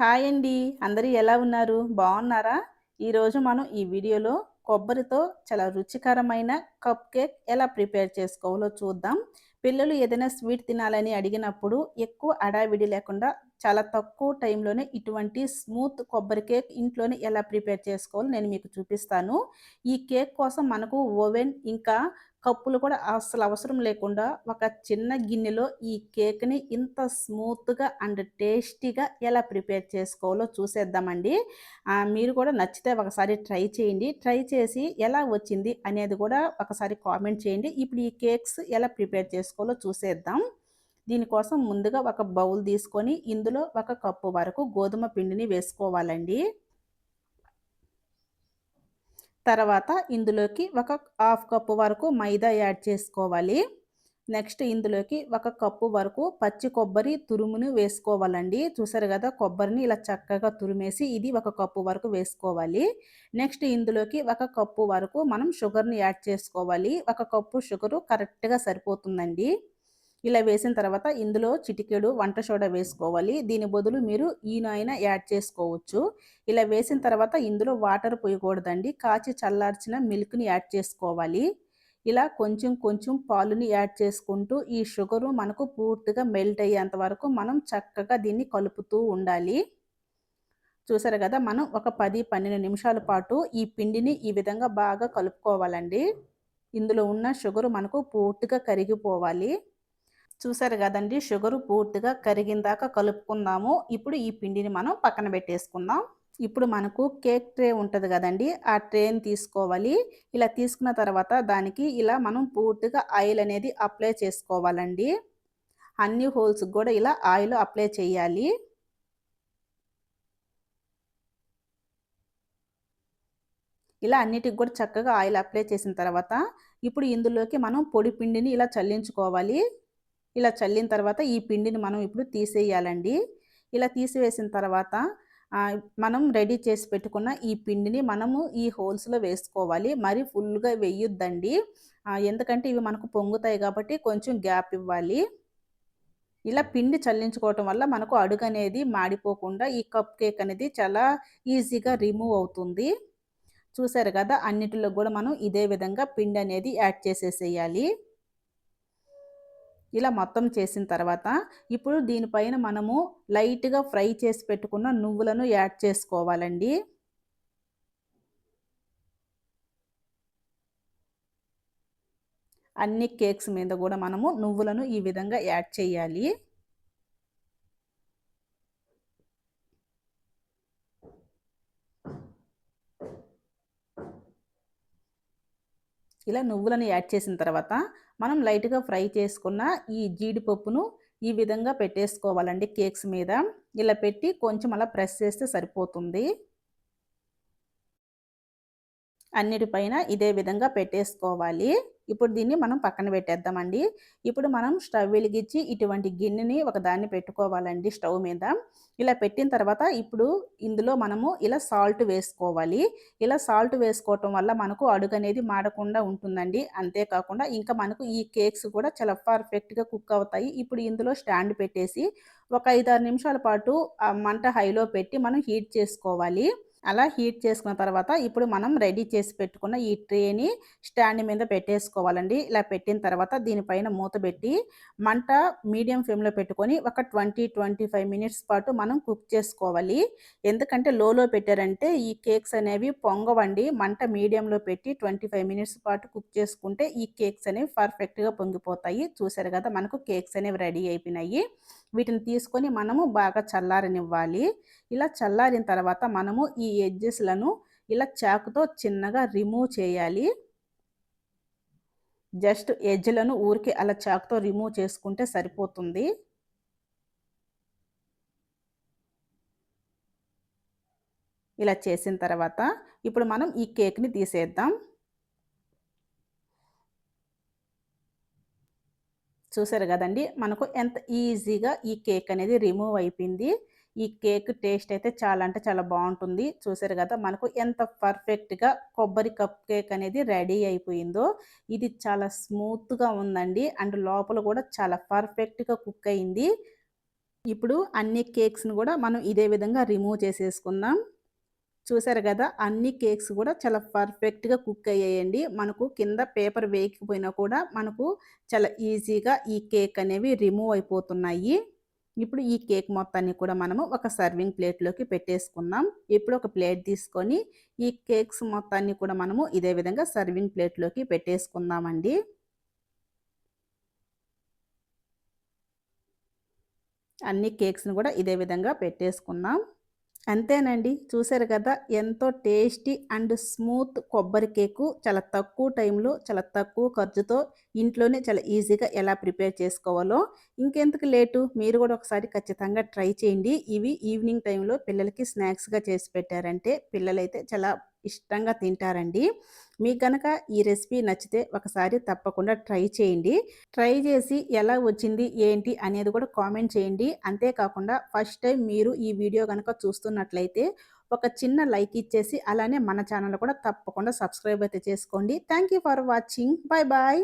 Hi అండి. అందరూ ఎలా ఉన్నారు? బాగున్నారా? ఈరోజు మనం ఈ వీడియోలో కొబ్బరితో చాలా రుచికరమైన కప్ కేక్ ఎలా ప్రిపేర్ చేసుకోవాలో చూద్దాం. పిల్లలు ఏదైనా స్వీట్ తినాలని అడిగినప్పుడు ఎక్కువ అడావిడి లేకుండా చాలా తక్కువ టైంలోనే ఇటువంటి స్మూత్ కొబ్బరి కేక్ ఇంట్లోనే ఎలా ప్రిపేర్ చేసుకోవాలో నేను మీకు చూపిస్తాను. ఈ కేక్ కోసం మనకు ఓవెన్ ఇంకా కప్పులు కూడా అసలు అవసరం లేకుండా ఒక చిన్న గిన్నెలో ఈ కేక్ని ఇంత స్మూత్గా అండ్ టేస్టీగా ఎలా ప్రిపేర్ చేసుకోవాలో చూసేద్దామండి. మీరు కూడా నచ్చితే ఒకసారి ట్రై చేయండి. ట్రై చేసి ఎలా వచ్చింది అనేది కూడా ఒకసారి కామెంట్ చేయండి. ఇప్పుడు ఈ కేక్స్ ఎలా ప్రిపేర్ చేసుకోవాలో చూసేద్దాం. దీనికోసం ముందుగా ఒక బౌల్ తీసుకొని ఇందులో ఒక కప్పు వరకు గోధుమ పిండిని వేసుకోవాలండి. తర్వాత ఇందులోకి ఒక హాఫ్ కప్పు వరకు మైదా యాడ్ చేసుకోవాలి. నెక్స్ట్ ఇందులోకి ఒక కప్పు వరకు పచ్చి కొబ్బరి తురుమును వేసుకోవాలండి. చూసారు కదా కొబ్బరిని ఇలా చక్కగా తురిమేసి ఇది ఒక కప్పు వరకు వేసుకోవాలి. నెక్స్ట్ ఇందులోకి ఒక కప్పు వరకు మనం షుగర్ని యాడ్ చేసుకోవాలి. ఒక కప్పు షుగరు కరెక్ట్గా సరిపోతుందండి. ఇలా వేసిన తర్వాత ఇందులో చిటికెడు వంట సోడా వేసుకోవాలి. దీని బదులు మీరు ఈనైనా యాడ్ చేసుకోవచ్చు. ఇలా వేసిన తర్వాత ఇందులో వాటర్ పోయకూడదండి. కాచి చల్లార్చిన మిల్క్ని యాడ్ చేసుకోవాలి. ఇలా కొంచెం కొంచెం పాలుని యాడ్ చేసుకుంటూ ఈ షుగరు మనకు పూర్తిగా మెల్ట్ అయ్యేంత వరకు మనం చక్కగా దీన్ని కలుపుతూ ఉండాలి. చూసారు కదా మనం ఒక పది పన్నెండు నిమిషాల పాటు ఈ పిండిని ఈ విధంగా బాగా కలుపుకోవాలండి. ఇందులో ఉన్న షుగరు మనకు పూర్తిగా కరిగిపోవాలి. చూసారు కదండి షుగర్ పూర్తిగా కరిగిందాక కలుపుకుందాము ఇప్పుడు ఈ పిండిని మనం పక్కన పెట్టేసుకుందాం. ఇప్పుడు మనకు కేక్ ట్రే ఉంటుంది కదండి ఆ ట్రేని తీసుకోవాలి. ఇలా తీసుకున్న తర్వాత దానికి ఇలా మనం పూర్తిగా ఆయిల్ అనేది అప్లై చేసుకోవాలండి. అన్ని హోల్స్కి కూడా ఇలా ఆయిల్ అప్లై చేయాలి. ఇలా అన్నిటికి కూడా చక్కగా ఆయిల్ అప్లై చేసిన తర్వాత ఇప్పుడు ఇందులోకి మనం పొడి పిండిని ఇలా చల్లించుకోవాలి. ఇలా చల్లిన తర్వాత ఈ పిండిని మనం ఇప్పుడు తీసేయాలండి. ఇలా తీసివేసిన తర్వాత మనం రెడీ చేసి పెట్టుకున్న ఈ పిండిని మనము ఈ హోల్స్లో వేసుకోవాలి. మరి ఫుల్గా వేయొద్దండి. ఎందుకంటే ఇవి మనకు పొంగుతాయి కాబట్టి కొంచెం గ్యాప్ ఇవ్వాలి. ఇలా పిండి చల్లించుకోవటం వల్ల మనకు అడుగు అనేది మాడిపోకుండా ఈ కప్ కేక్ అనేది చాలా ఈజీగా రిమూవ్ అవుతుంది. చూసారు కదా అన్నిటిలో కూడా మనం ఇదే విధంగా పిండి అనేది యాడ్ చేసేసేయాలి. ఇలా మొత్తం చేసిన తర్వాత ఇప్పుడు దీనిపైన మనము లైట్గా ఫ్రై చేసి పెట్టుకున్న నువ్వులను యాడ్ చేసుకోవాలండి. అన్ని కేక్స్ మీద కూడా మనము నువ్వులను ఈ విధంగా యాడ్ చేయాలి. ఇలా నువ్వులను యాడ్ చేసిన తర్వాత మనం లైట్గా ఫ్రై చేసుకున్న ఈ జీడిపప్పును ఈ విధంగా పెట్టేసుకోవాలండి కేక్స్ మీద. ఇలా పెట్టి కొంచెం అలా ప్రెస్ చేస్తే సరిపోతుంది. అన్నిటిపైన ఇదే విధంగా పెట్టేసుకోవాలి. ఇప్పుడు దీన్ని మనం పక్కన పెట్టేద్దామండి. ఇప్పుడు మనం స్టవ్ వెలిగించి ఇటువంటి గిన్నెని ఒక దాన్ని పెట్టుకోవాలండి స్టవ్ మీద. ఇలా పెట్టిన తర్వాత ఇప్పుడు ఇందులో మనము ఇలా సాల్ట్ వేసుకోవాలి. ఇలా సాల్ట్ వేసుకోవటం వల్ల మనకు అడుగు అనేది మాడకుండా ఉంటుందండి. అంతేకాకుండా ఇంకా మనకు ఈ కేక్స్ కూడా చాలా పర్ఫెక్ట్గా కుక్ అవుతాయి. ఇప్పుడు ఇందులో స్టాండ్ పెట్టేసి ఒక ఐదారు నిమిషాల పాటు మంట హైలో పెట్టి మనం హీట్ చేసుకోవాలి. అలా హీట్ చేసుకున్న తర్వాత ఇప్పుడు మనం రెడీ చేసి పెట్టుకున్న ఈ ట్రేని స్టాండ్ మీద పెట్టేసుకోవాలండి. ఇలా పెట్టిన తర్వాత దీనిపైన మూత పెట్టి మంట మీడియం ఫ్లేమ్లో పెట్టుకొని ఒక ట్వంటీ ట్వంటీ ఫైవ్ మినిట్స్ పాటు మనం కుక్ చేసుకోవాలి. ఎందుకంటే లోలో పెట్టారంటే ఈ కేక్స్ అనేవి పొంగవండి. మంట మీడియంలో పెట్టి ట్వంటీ ఫైవ్ మినిట్స్ పాటు కుక్ చేసుకుంటే ఈ కేక్స్ అనేవి పర్ఫెక్ట్గా పొంగిపోతాయి. చూసారు కదా మనకు కేక్స్ అనేవి రెడీ అయిపోయినాయి. వీటిని తీసుకొని మనము బాగా చల్లారనివ్వాలి. ఇలా చల్లారిన తర్వాత మనము ఈ ఎడ్జెస్లను ఇలా చాకుతో చిన్నగా రిమూవ్ చేయాలి. జస్ట్ ఎడ్జ్లను ఊరికి అలా చాకుతో రిమూవ్ చేసుకుంటే సరిపోతుంది. ఇలా చేసిన తర్వాత ఇప్పుడు మనం ఈ కేక్ని తీసేద్దాం. చూసారు కదండి? మనకు ఎంత ఈజీగా ఈ కేక్ అనేది రిమూవ్ అయిపోయింది. ఈ కేక్ టేస్ట్ అయితే చాలా అంటే చాలా బాగుంటుంది. చూసారు కదా మనకు ఎంత పర్ఫెక్ట్గా కొబ్బరి కప్ కేక్ అనేది రెడీ అయిపోయిందో ఇది చాలా స్మూత్గా ఉందండి. అండ్ లోపల కూడా చాలా పర్ఫెక్ట్గా కుక్ అయింది. ఇప్పుడు అన్ని కేక్స్‌ని కూడా మనం ఇదే విధంగా రిమూవ్ చేసేసుకుందాం. చూసారు కదా అన్ని కేక్స్ కూడా చాలా పర్ఫెక్ట్‌గా కుక్ అయ్యాయండి. మనకు కింద పేపర్ వేయకపోయినా కూడా మనకు చాలా ఈజీగా ఈ కేక్ అనేవి రిమూవ్ అయిపోతున్నాయి. ఇప్పుడు ఈ కేక్ మొత్తాన్ని కూడా మనము ఒక సర్వింగ్ ప్లేట్‌లోకి పెట్టేసుకుందాం. ఇప్పుడు ఒక ప్లేట్ తీసుకొని ఈ కేక్స్ మొత్తాన్ని కూడా మనము ఇదే విధంగా సర్వింగ్ ప్లేట్‌లోకి పెట్టేసుకుందామండి. అన్ని కేక్స్‌ని కూడా ఇదే విధంగా పెట్టేసుకుందాం. అంతేనండి. చూసారు కదా! ఎంతో టేస్టీ అండ్ స్మూత్ కొబ్బరి కేకు చాలా తక్కువ టైంలో, చాలా తక్కువ ఖర్చుతో ఇంట్లోనే చాలా ఈజీగా ఎలా ప్రిపేర్ చేసుకోవాలో ఇంకెందుకు లేటు మీరు కూడా ఒకసారి ఖచ్చితంగా ట్రై చేయండి. ఇవి ఈవినింగ్ టైంలో పిల్లలకి స్నాక్స్‌గా చేసి పెట్టారంటే పిల్లలైతే చాలా ఇష్టంగా తింటారండి. మీకు కనుక ఈ రెసిపీ నచ్చితే ఒకసారి తప్పకుండా ట్రై చేయండి. ట్రై చేసి ఎలా వచ్చింది, ఏంటి అనేది కూడా కామెంట్ చేయండి. అంతేకాకుండా ఫస్ట్ టైం మీరు ఈ వీడియో కనుక చూస్తున్నట్లయితే ఒక చిన్న లైక్ ఇచ్చేసి అలానే మన ఛానల్ కూడా తప్పకుండా సబ్స్క్రైబ్ అయితే చేసుకోండి. Thank you for watching. Bye bye.